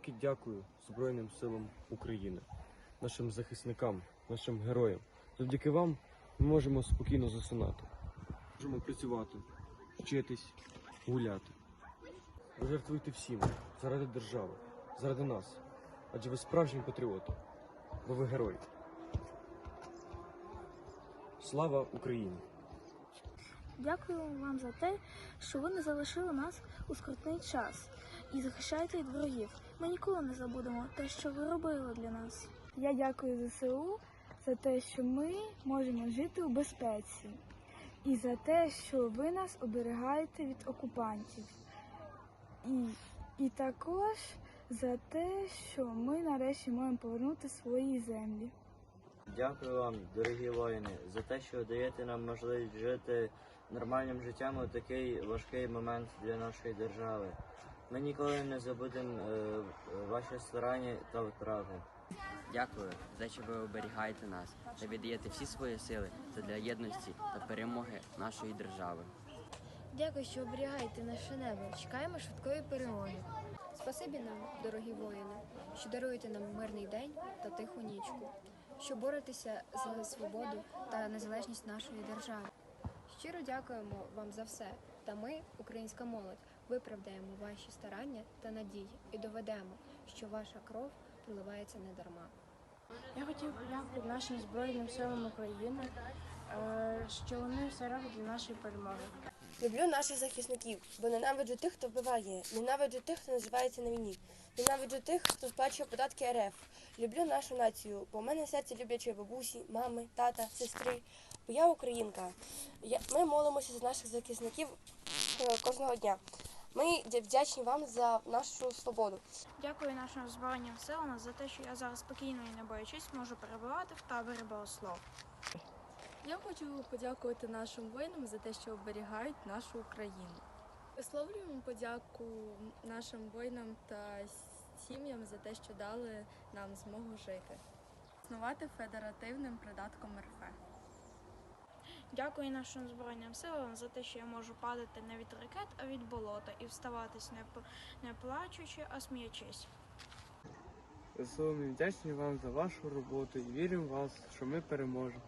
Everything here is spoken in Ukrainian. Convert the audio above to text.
Велике дякую Збройним силам України, нашим захисникам, нашим героям. Завдяки вам ми можемо спокійно засинати. Можемо працювати, вчитись, гуляти. Ви жертвуєте всім заради держави, заради нас. Адже ви справжні патріоти, бо ви герої. Слава Україні! Дякую вам за те, що ви не залишили нас у скрутний час і захищаєте від ворогів. Ми ніколи не забудемо те, що ви робили для нас. Я дякую ЗСУ за те, що ми можемо жити у безпеці, і за те, що ви нас оберігаєте від окупантів. І, і також за те, що ми нарешті можемо повернути свої землі. Дякую вам, дорогі воїни, за те, що даєте нам можливість жити нормальним життям у такий важкий момент для нашої держави. Ми ніколи не забудемо е, ваші старання та втрати. Дякую за те, що ви оберігаєте нас та віддаєте всі свої сили для єдності та перемоги нашої держави. Дякую, що оберігаєте наше небо. Чекаємо швидкої перемоги. Спасибі нам, дорогі воїни, що даруєте нам мирний день та тиху нічку, що боретеся за свободу та незалежність нашої держави. Щиро дякуємо вам за все. Та ми, українська молодь, виправдаємо ваші старання та надії і доведемо, що ваша кров проливається не дарма. Я хотів подякувати нашим Збройним силам України, е, що вони все роблять для нашої перемоги. Люблю наших захисників, бо ненавиджу тих, хто вбиває, ненавиджу тих, хто називається на війні, ненавиджу тих, хто сплачує податки РФ. Люблю нашу націю, бо в мене в серці люблячі бабусі, мами, тата, сестри. Бо я українка. Ми молимося за наших захисників е, кожного дня. Ми вдячні вам за нашу свободу. Дякую нашим збройним силам за те, що я зараз спокійно і не боячись можу перебувати в таборі Богослов. Я хочу подякувати нашим воїнам за те, що оберігають нашу Україну. Висловлюємо подяку нашим воїнам та сім'ям за те, що дали нам змогу жити, існувати федеративним придатком РФ. Дякую нашим збройним силам за те, що я можу падати не від ракет, а від болота і вставатись не, не плачучи, а сміючись. Особливо вдячні вам за вашу роботу і віримо в вас, що ми переможемо.